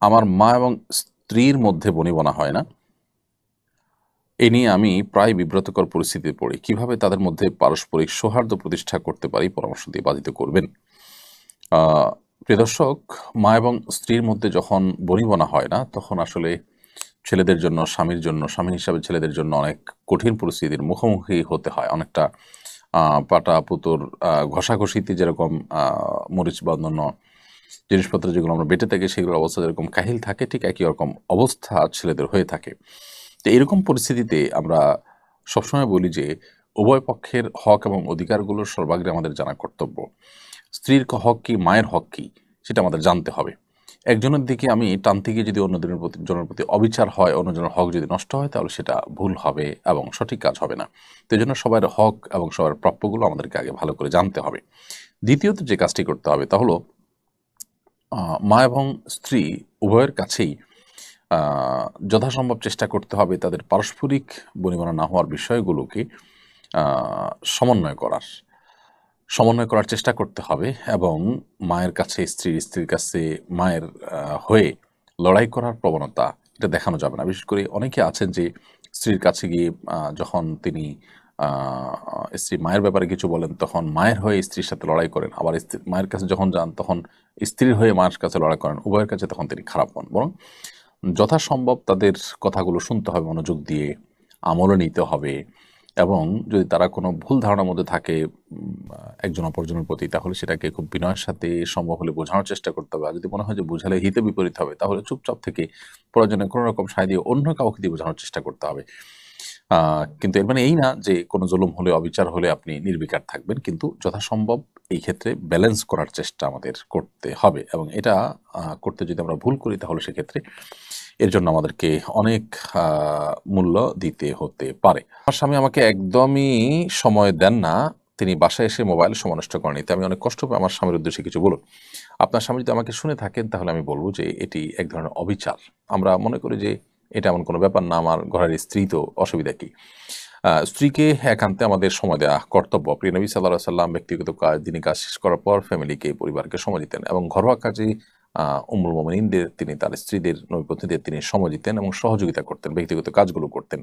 আমার মা এবং স্ত্রীর মধ্যে বনিবনা হয় না। এ নিয়ে আমি প্রায় বিব্রতকর পরিস্থিতিতে পড়ি। কীভাবে তাদের মধ্যে পারস্পরিক সৌহার্দ্য প্রতিষ্ঠা করতে পারি পরামর্শ দিয়ে বাধিত করবেন? আহ, প্রিয় দর্শক মা এবং স্ত্রীর মধ্যে যখন বনিবনা হয় না তখন আসলে ছেলেদের জন্য স্বামীর জন্য স্বামী হিসাবে ছেলেদের জন্য অনেক কঠিন পরিস্থিতির মুখোমুখি হতে হয়। অনেকটা পাটা পুতুর ঘষাঘষিতে যেরকম মরিচ বা অন্যান্য জিনিসপত্র যেগুলো আমরা বেটে থাকি, সেগুলোর অবস্থা যেরকম কাহিল থাকে, ঠিক একই রকম অবস্থা ছেলেদের হয়ে থাকে। তো এরকম পরিস্থিতিতে আমরা সবসময় বলি যে, উভয় পক্ষের হক এবং অধিকারগুলোর সর্বাগ্রে আমাদের জানা কর্তব্য। স্ত্রীর হক কি, মায়ের হক কি, সেটা আমাদের জানতে হবে। একজনের দিকে আমি টানতে গিয়ে যদি অন্যজনের প্রতি, জনের প্রতি অবিচার হয় অন্যজনের হক যদি নষ্ট হয়, তাহলে সেটা ভুল হবে এবং সঠিক কাজ হবে না। তো জন্য সবার হক এবং সবার প্রাপ্যগুলো আমাদেরকে আগে ভালো করে জানতে হবে। দ্বিতীয়ত যে কাজটি করতে হবে তা হলো মা এবং স্ত্রী উভয়ের কাছেই যথাসম্ভব চেষ্টা করতে হবে তাদের পারস্পরিক বনিবনা না হওয়ার বিষয়গুলোকে সমন্বয় করার। সমন্বয় করার চেষ্টা করতে হবে এবং মায়ের কাছে, স্ত্রীর স্ত্রীর কাছে মায়ের হয়ে লড়াই করার প্রবণতা এটা দেখানো যাবে না। বিশেষ করে অনেকে আছেন যে স্ত্রীর কাছে গিয়ে যখন তিনি স্ত্রী মায়ের ব্যাপারে কিছু বলেন, তখন মায়ের হয়ে স্ত্রীর সাথে লড়াই করেন। আবার স্ত্রী, মায়ের কাছে যখন যান, তখন স্ত্রীর হয়ে মায়ের কাছে লড়াই করেন। উভয়ের কাছে তখন তিনি খারাপ হন। বরং যথাসম্ভব তাদের কথাগুলো শুনতে হবে, মনোযোগ দিয়ে আমলও নিতে হবে। এবং যদি তারা কোনো ভুল ধারণার মধ্যে থাকে একজন অপরজনের প্রতি, তাহলে সেটাকে খুব বিনয়ের সাথে সম্ভব হলে বোঝানোর চেষ্টা করতে হবে। আর যদি মনে হয় যে বোঝালে হিতে বিপরীত হবে, তাহলে চুপচাপ থেকে প্রয়োজনে কোনো রকম সায় দিয়ে অন্য কাউকে দিয়ে বোঝানোর চেষ্টা করতে হবে। কিন্তু এর মানে এই না যে কোনো জুলুম হলে, অবিচার হলে আপনি নির্বিকার থাকবেন, কিন্তু যথাসম্ভব এই ক্ষেত্রে ব্যালেন্স করার চেষ্টা আমাদের করতে হবে। এবং এটা করতে যদি আমরা ভুল করি, তাহলে সেক্ষেত্রে এর জন্য আমাদেরকে অনেক মূল্য দিতে হতে পারে। আমার স্বামী আমাকে একদমই সময় দেন না। তিনি বাসায় এসে মোবাইল সময় নষ্ট করেন আমি অনেক কষ্ট পাই আমার স্বামীর উদ্দেশ্যে কিছু বলুন। আপনার স্বামী যদি আমাকে শুনে থাকেন, তাহলে আমি বলব যে এটি এক ধরনের অবিচার। আমরা মনে করি যে এটা এমন কোনো ব্যাপার না আমার ঘরের স্ত্রী তো অসুবিধা কি? স্ত্রীকে একান্তে আমাদের সময় দেওয়া কর্তব্য। প্রিয় নবী সাল্লাহ সাল্লাম ব্যক্তিগত কাজ তিনি কাজ শেষ করার পর ফ্যামিলিকে পরিবারকে সময় দিতেন এবং ঘরোয়া কাজে আহ, উম্মুল মোমিনদের তিনি তার স্ত্রীদের নৈপথ্যদের তিনি সময় দিতেন এবং সহযোগিতা করতেন ব্যক্তিগত কাজগুলো করতেন।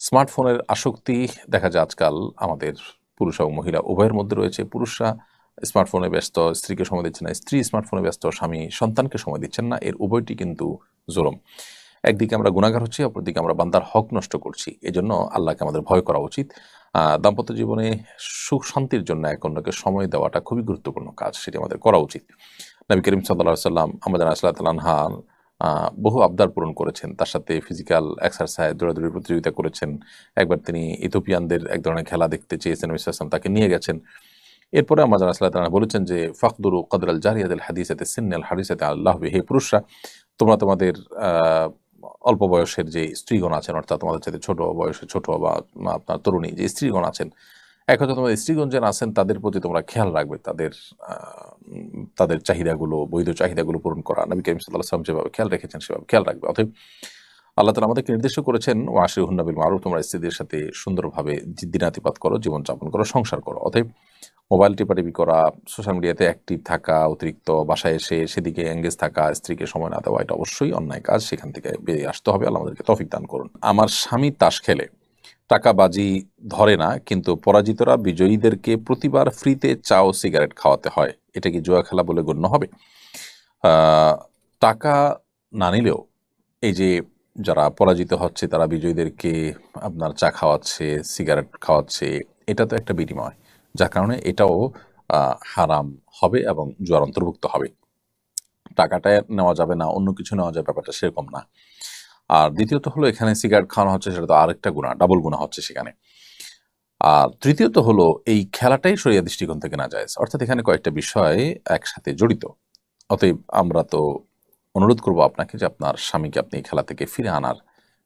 স্মার্টফোনের আসক্তি দেখা যায় আজকাল আমাদের পুরুষ এবং মহিলা উভয়ের মধ্যে রয়েছে। পুরুষরা স্মার্টফোনে ব্যস্ত স্ত্রীকে সময় দিচ্ছে না। স্ত্রী স্মার্টফোনে ব্যস্ত স্বামী সন্তানকে সময় দিচ্ছেন না। এর উভয়টি কিন্তু জোরম একদিকে আমরা গুণাগার হচ্ছি, অপরদিকে আমরা বান্দার হক নষ্ট করছি। এজন্য আল্লাহকে আমাদের ভয় করা উচিত। দাম্পত্য জীবনে সুখ শান্তির জন্য এক অন্যকে সময় দেওয়াটা খুবই গুরুত্বপূর্ণ কাজ, সেটি আমাদের করা উচিত। নবী করিম সাল্লাহ সাল্লাম আমাদের আসলাহ তালহা বহু আবদার পূরণ করেছেন। তার সাথে ফিজিক্যাল এক্সারসাইজ দৌড়াদৌড়ি প্রতিযোগিতা করেছেন। একবার তিনি ইথোপিয়ানদের এক ধরনের খেলা দেখতে চেয়েছেন ওয়াসাল্লাম তাকে নিয়ে গেছেন। এরপরে আমাদের আসলাহ তালা বলেছেন যে, ফাকদুরু কদর আল জারিয়াদ হাদিসাতে সিন্নাল হাদিসাতে আল্লাহ হে পুরুষরা তোমরা তোমাদের অল্প বয়সের যে স্ত্রীগণ আছেন, অর্থাৎ তোমাদের সাথে ছোট বয়সে ছোট বা আপনার তরুণী যে স্ত্রীগণ আছেন, এক কথা তোমাদের স্ত্রীগণ যারা আছেন, তাদের প্রতি তোমরা খেয়াল রাখবে, তাদের তাদের চাহিদাগুলো, বৈধ চাহিদাগুলো পূরণ করা। নবী করিম সাল্লাহ সাল্লাম যেভাবে খেয়াল রেখেছেন, সেভাবে খেয়াল রাখবে। অতএব আল্লাহ তালা আমাদেরকে নির্দেশ করেছেন ও আশির হুন্নাবিল মারুফ তোমরা স্ত্রীদের সাথে সুন্দরভাবে দিনাতিপাত করো, জীবনযাপন করো, সংসার করো। অতএব মোবাইল টিপাটিপি করা সোশ্যাল মিডিয়াতে অ্যাক্টিভ থাকা, অতিরিক্ত বাসায় এসে সেদিকে এঙ্গেজ থাকা, স্ত্রীকে সময় না দেওয়া, এটা অবশ্যই অন্যায় কাজ। সেখান থেকে বেরিয়ে আসতে হবে। আমাদেরকে তফিক দান করুন। আমার স্বামী তাস খেলে। টাকা বাজি ধরে না, কিন্তু পরাজিতরা বিজয়ীদেরকে প্রতিবার ফ্রিতে চা ও সিগারেট খাওয়াতে হয়। এটা কি জুয়া খেলা বলে গণ্য হবে? টাকা না নিলেও এই যে যারা পরাজিত হচ্ছে, তারা বিজয়ীদেরকে আপনার চা খাওয়াচ্ছে সিগারেট খাওয়াচ্ছে, এটা তো একটা বিনিময়। যার কারণে এটাও হারাম হবে এবং জুয়ার অন্তর্ভুক্ত হবে। টাকাটা নেওয়া যাবে না, অন্য কিছু নেওয়া যাবে, ব্যাপারটা সেরকম না। আর দ্বিতীয়ত হলো এখানে সিগারেট খাওয়ানো হচ্ছে, সেটা তো আরেকটা গুণা ডাবল গুণা হচ্ছে সেখানে। আর তৃতীয়ত হলো এই খেলাটাই সরিয়া দৃষ্টিকোণ থেকে না যায়। অর্থাৎ এখানে কয়েকটা বিষয় একসাথে জড়িত। অতএব আমরা তো অনুরোধ করব আপনাকে যে আপনার স্বামীকে আপনি খেলা থেকে ফিরে আনার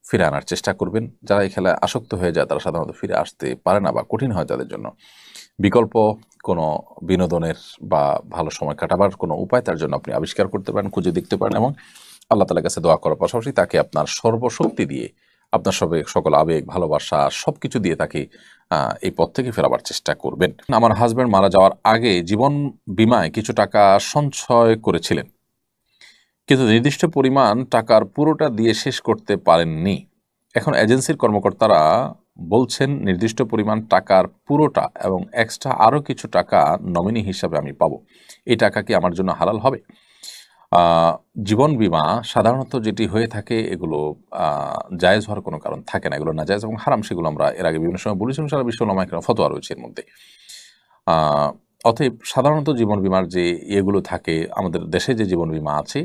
ফিরে আনার চেষ্টা করবেন। যারা এই খেলায় আসক্ত হয়ে যায়, তারা সাধারণত ফিরে আসতে পারে না বা কঠিন হয় তাদের জন্য। বিকল্প কোনো বিনোদনের বা ভালো সময় কাটাবার কোনো উপায়, তার জন্য আপনি আবিষ্কার করতে পারেন, খুঁজে দেখতে পারেন এবং আল্লাহ তালার কাছে দোয়া করার পাশাপাশি তাকে আপনার সর্বশক্তি দিয়ে, আপনার সবে সকল আবেগ, ভালোবাসা সব কিছু দিয়ে তাকে এই পথ থেকে ফেরাবার চেষ্টা করবেন। আমার হাজব্যান্ড মারা যাওয়ার আগে জীবন বিমায় কিছু টাকা সঞ্চয় করেছিলেন। কিন্তু নির্দিষ্ট পরিমাণ টাকার পুরোটা দিয়ে শেষ করতে পারেননি। এখন এজেন্সির কর্মকর্তারা বলছেন, নির্দিষ্ট পরিমাণ টাকার পুরোটা এবং এক্সট্রা আরও কিছু টাকা নমিনি হিসাবে আমি পাব। এই টাকা কি আমার জন্য হালাল হবে? জীবন বিমা সাধারণত যেটি হয়ে থাকে, এগুলো জায়েজ হওয়ার কোনো কারণ থাকে না। এগুলো না জায়েজ এবং হারাম, সেগুলো আমরা এর আগে বিভিন্ন সময় বলেছিলাম, সারা বিশ্ব লামাইকের ফতোয়া রয়েছে এর মধ্যে। অতএব সাধারণত জীবন বিমার যে ইয়েগুলো থাকে, আমাদের দেশে যে জীবন বিমা আছে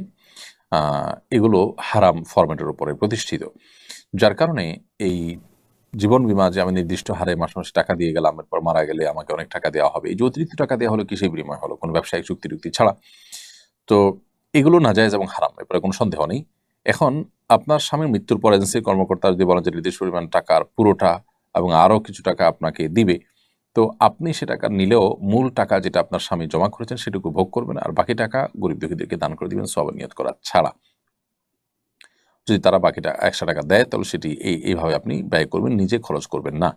এগুলো হারাম ফরম্যাটের উপরে প্রতিষ্ঠিত। যার কারণে এই জীবন বীমা যে আমি নির্দিষ্ট হারে মাসে মাসে টাকা দিয়ে গেলাম, এরপর মারা গেলে আমাকে অনেক টাকা দেওয়া হবে। এই যে অতিরিক্ত টাকা দেওয়া হলো কিসের বিনিময় হলো? কোনো ব্যবসায়িক চুক্তি টুক্তি ছাড়া। তো এগুলো নাজায়েজ এবং হারাম এরপরে কোনো সন্দেহ নেই। এখন আপনার স্বামীর মৃত্যুর পর এজেন্সির কর্মকর্তা যদি বলেন যে নির্দিষ্ট পরিমাণ টাকার পুরোটা এবং আরও কিছু টাকা আপনাকে দিবে তো আপনি সে টাকা নিলেও মূল টাকা যেটা আপনার স্বামী জমা করেছেন সেটুকু ভোগ করবেন আর বাকি টাকা গরিব দুঃখীদেরকে দান করে দিবেন সব নিয়ত করা ছাড়া। যদি তারা বাকিটা একশো টাকা দেয়, তাহলে সেটি এই, এইভাবে আপনি ব্যয় করবেন, নিজে খরচ করবেন না।